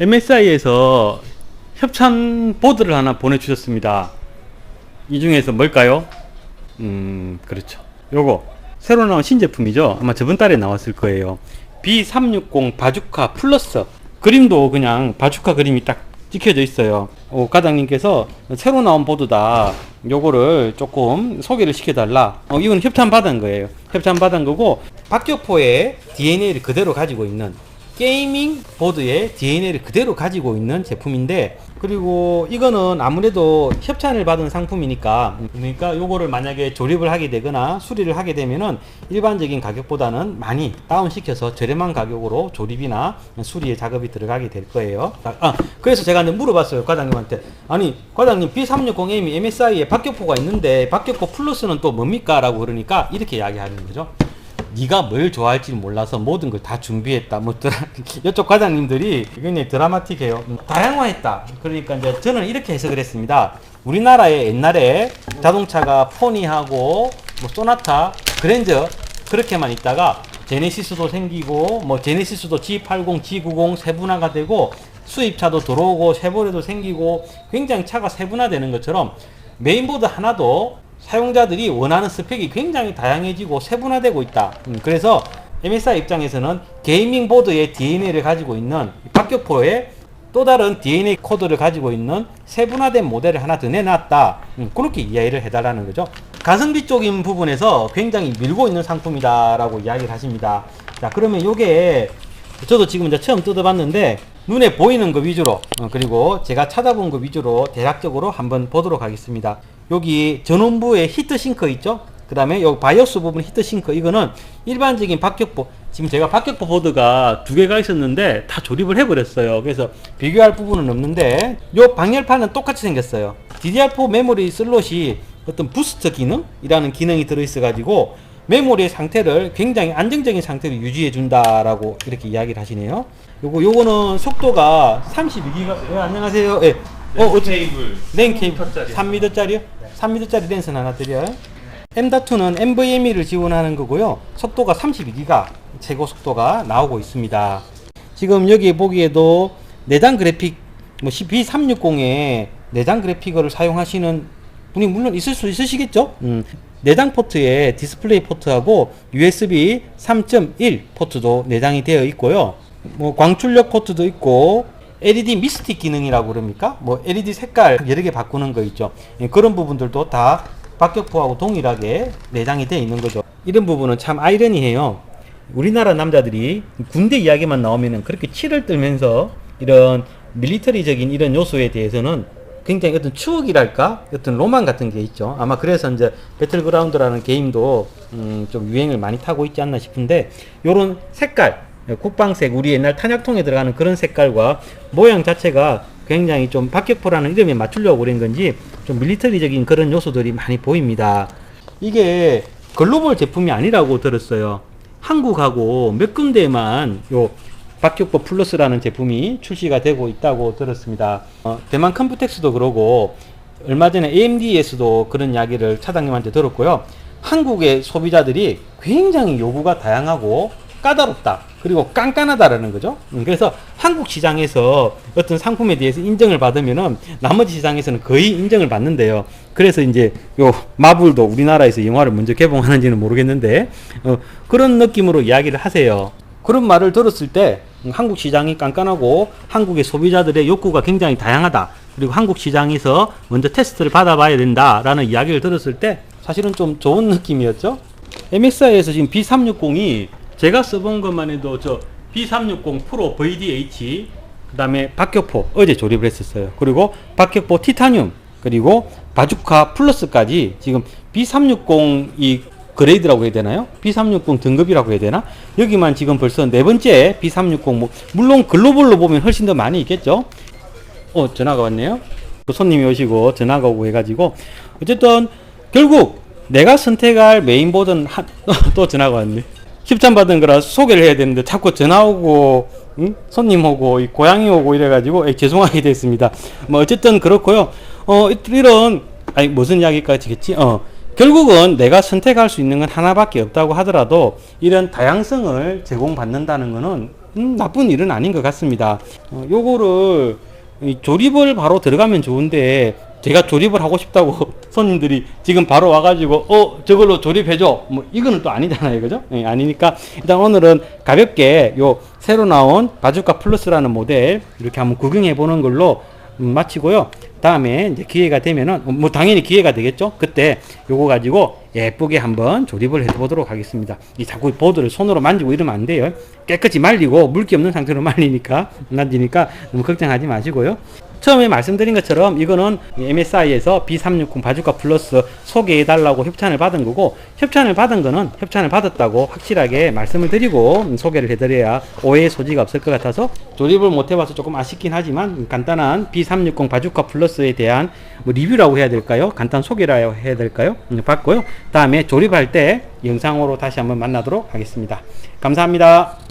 MSI에서 협찬 보드를 하나 보내주셨습니다. 이 중에서 뭘까요? 음, 그렇죠. 요거 새로 나온 신제품이죠. 아마 저번 달에 나왔을 거예요. B360 바주카 플러스 그림도 그냥 바주카 그림이 딱 찍혀져 있어요. 오, 과장님께서 새로 나온 보드다. 요거를 조금 소개를 시켜달라. 어, 이건 협찬 받은 거예요. 협찬 받은 거고 박격포의 DNA를 그대로 가지고 있는 게이밍 보드의 DNA를 그대로 가지고 있는 제품인데 그리고 이거는 아무래도 협찬을 받은 상품이니까 그러니까 요거를 만약에 조립을 하게 되거나 수리를 하게 되면은 일반적인 가격보다는 많이 다운시켜서 저렴한 가격으로 조립이나 수리의 작업이 들어가게 될 거예요. 아, 그래서 제가 물어봤어요 과장님한테 아니 과장님 B360M이 MSI에 박격포가 있는데 박격포 플러스는 또 뭡니까? 라고 그러니까 이렇게 이야기하는 거죠. 네가 뭘 좋아할지 몰라서 모든 걸 다 준비했다. 뭐 드라, 이쪽 과장님들이 굉장히 드라마틱해요. 음, 다양화했다. 그러니까 이제 저는 이렇게 해석을 했습니다. 우리나라에 옛날에 자동차가 포니하고 뭐 소나타, 그랜저 그렇게만 있다가 제네시스도 생기고 뭐 제네시스도 G80, G90 세분화가 되고 수입차도 들어오고 쉐보레도 생기고 굉장히 차가 세분화되는 것처럼 메인보드 하나도 사용자들이 원하는 스펙이 굉장히 다양해지고 세분화되고 있다. 음, 그래서 MSI 입장에서는 게이밍 보드의 DNA를 가지고 있는 박격포의 또 다른 DNA 코드를 가지고 있는 세분화된 모델을 하나 더 내놨다. 음, 그렇게 이해를 해달라는 거죠. 가성비 쪽인 부분에서 굉장히 밀고 있는 상품이다라고 이야기를 하십니다. 자, 그러면 요게 저도 지금 이제 처음 뜯어봤는데 눈에 보이는 거 위주로 어, 그리고 제가 찾아본 거 위주로 대략적으로 한번 보도록 하겠습니다. 여기 전원부에 히트 싱크 있죠? 그 다음에 여기 바이오스 부분 히트 싱크 이거는 일반적인 박격포 지금 제가 박격포 보드가 두 개가 있었는데 다 조립을 해버렸어요. 그래서 비교할 부분은 없는데 요 방열판은 똑같이 생겼어요. DDR4 메모리 슬롯이 어떤 부스트 기능이라는 기능이 들어있어 가지고 메모리의 상태를 굉장히 안정적인 상태로 유지해 준다라고 이렇게 이야기를 하시네요. 요거 요거는 속도가 32기가 예, 안녕하세요. 예. 어, 어째 케이블 랜 케이블 3m짜리. 3m짜리요? 3m짜리 랜선 하나 드려요. M.2는 NVMe를 지원하는 거고요. 속도가 32기가 최고 속도가 나오고 있습니다. 지금 여기 보기에도 내장 그래픽 뭐 B360에 내장 그래픽을 사용하시는 분이 물론 있을 수 있으시겠죠? 음, 내장 포트에 디스플레이 포트하고 USB 3.1 포트도 내장이 되어 있고요. 뭐 광출력 포트도 있고 LED 미스틱 기능이라고 그럽니까? 뭐 LED 색깔 여러 개 바꾸는 거 있죠. 예, 그런 부분들도 다 박격포하고 동일하게 내장이 되어 있는 거죠. 이런 부분은 참 아이러니해요. 우리나라 남자들이 군대 이야기만 나오면은 그렇게 치를 떨면서 이런 밀리터리적인 이런 요소에 대해서는 굉장히 어떤 추억이랄까 어떤 로망 같은 게 있죠. 아마 그래서 이제 배틀그라운드라는 게임도 음, 좀 유행을 많이 타고 있지 않나 싶은데 요런 색깔 국방색 우리 옛날 탄약통에 들어가는 그런 색깔과 모양 자체가 굉장히 좀 박격포라는 이름에 맞추려고 그런 건지 좀 밀리터리적인 그런 요소들이 많이 보입니다. 이게 글로벌 제품이 아니라고 들었어요. 한국하고 몇 군데만 요 박격포 플러스라는 제품이 출시가 되고 있다고 들었습니다. 어, 대만 컴퓨텍스도 그러고 얼마 전에 AMD에서도 그런 이야기를 차장님한테 들었고요. 한국의 소비자들이 굉장히 요구가 다양하고 까다롭다. 그리고 깐깐하다라는 거죠. 음, 그래서 한국 시장에서 어떤 상품에 대해서 인정을 받으면은 나머지 시장에서는 거의 인정을 받는데요. 그래서 이제 요 마블도 우리나라에서 영화를 먼저 개봉하는지는 모르겠는데 어, 그런 느낌으로 이야기를 하세요. 그런 말을 들었을 때 음, 한국 시장이 깐깐하고 한국의 소비자들의 욕구가 굉장히 다양하다. 그리고 한국 시장에서 먼저 테스트를 받아봐야 된다라는 이야기를 들었을 때 사실은 좀 좋은 느낌이었죠. MSI에서 지금 B360이 제가 써본 것만 해도 저 B360 프로 VDH 그 다음에 박격포 어제 조립을 했었어요. 그리고 박격포 티타늄 그리고 바주카 플러스까지 지금 B360 이 그레이드라고 해야 되나요? B360 등급이라고 해야 되나? 여기만 지금 벌써 네 번째 B360 뭐 물론 글로벌로 보면 훨씬 더 많이 있겠죠. 어 전화가 왔네요. 또 손님이 오시고 전화가 오고 해가지고 어쨌든 결국 내가 선택할 메인보드는 한, 또 전화가 왔네. 협찬 받은 거라 소개를 해야 되는데 자꾸 전화 오고 응? 손님 오고 이 고양이 오고 이래가지고 에이, 죄송하게 됐습니다. 뭐 어쨌든 그렇고요. 어 이런 아니 무슨 이야기까지 겠지? 어 결국은 내가 선택할 수 있는 건 하나밖에 없다고 하더라도 이런 다양성을 제공받는다는 것은 음, 나쁜 일은 아닌 것 같습니다. 어, 요거를 이 조립을 바로 들어가면 좋은데 제가 조립을 하고 싶다고 손님들이 지금 바로 와가지고 어 저걸로 조립해줘. 뭐 이거는 또 아니잖아요. 그죠? 예, 아니니까. 일단 오늘은 가볍게 요 새로 나온 바주카 플러스라는 모델 이렇게 한번 구경해 보는 걸로 음, 마치고요. 다음에 이제 기회가 되면은 뭐 당연히 기회가 되겠죠? 그때 요거 가지고 예쁘게 한번 조립을 해 보도록 하겠습니다. 이 자꾸 보드를 손으로 만지고 이러면 안 돼요. 깨끗이 말리고 물기 없는 상태로 말리니까 만지니까 너무 걱정하지 마시고요 처음에 말씀드린 것처럼 이거는 MSI에서 B360 바주카 플러스 소개해 달라고 협찬을 받은 거고 협찬을 받은 거는 협찬을 받았다고 확실하게 말씀을 드리고 소개를 해드려야 오해의 소지가 없을 것 같아서 조립을 못 해봐서 조금 아쉽긴 하지만 간단한 B360 바주카 플러스에 대한 뭐 리뷰라고 해야 될까요? 간단 소개라고 해야 될까요? 음, 받고요. 다음에 조립할 때 영상으로 다시 한번 만나도록 하겠습니다. 감사합니다.